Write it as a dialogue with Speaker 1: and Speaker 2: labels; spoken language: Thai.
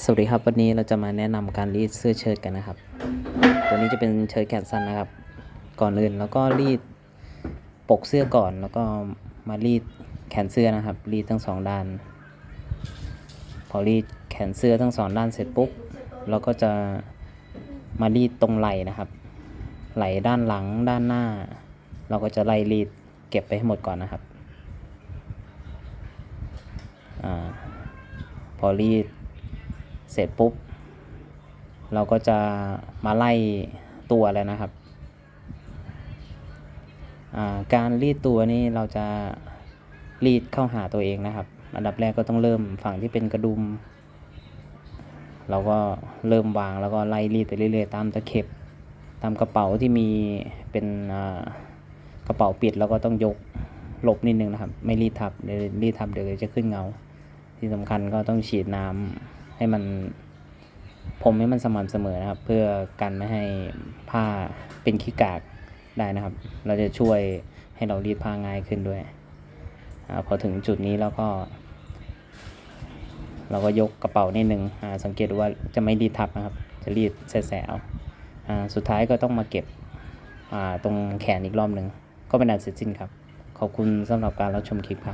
Speaker 1: สวัสดีครับวันนี้เราจะมาแนะนำการรีดเสื้อเชิ้ตกันนะครับ ตัวนี้จะเป็นเชิ้ตแขนสั้นนะครับ ก่อนอื่นแล้วก็รีดปกเสื้อก่อนแล้วก็มารีดแขนเสื้อนะครับ รีดทั้งสองด้าน พอรีดแขนเสื้อทั้งสองด้านเสร็จปุ๊บเราก็จะมารีดตรงไหล่นะครับ ไหล่ด้านหลังด้านหน้า เราก็จะไล่รีดเก็บไปให้หมดก่อนนะครับอพอรีด เสร็จปุ๊บ เราก็จะมาไล่ตัวแล้วนะครับาการรีดตัวนี้เราจะรีดเข้าหาตัวเองนะครับ อันดับแรกก็ต้องเริ่มฝั่งที่เป็นกระดุม เราก็เริ่มวางแล้วก็ไล่รีดไปเรื่อยๆ ตามตะเข็บ ตามกระเป๋าที่มีเป็นกระเป๋าปิดแล้วก็ต้องยกหลบนิดนึงนะครับ ไม่รีดทับเดี๋ยวรีดทับเดี๋ยวจะขึ้นเงา ที่สำคัญก็ต้องฉีดน้ำ ให้มันผมให้มันสม่ำเสมอนะครับ เพื่อกันไม่ให้ผ้าเป็นขี้กากได้นะครับ เราจะช่วยให้เรารีดผ้าง่ายขึ้นด้วยอพอถึงจุดนี้แล้วก็ เราก็ยกกระเป๋านิดนึงอ่าสังเกตว่าจะไม่รีดทับนะครับ จะรีดแสะๆสุดท้ายก็ต้องมาเก็บตรงแขนอีกรอบหนึ่งก็เป็นอันเสร็จสิ้นครับ ขอบคุณสำหรับการรับชมคลิปครับ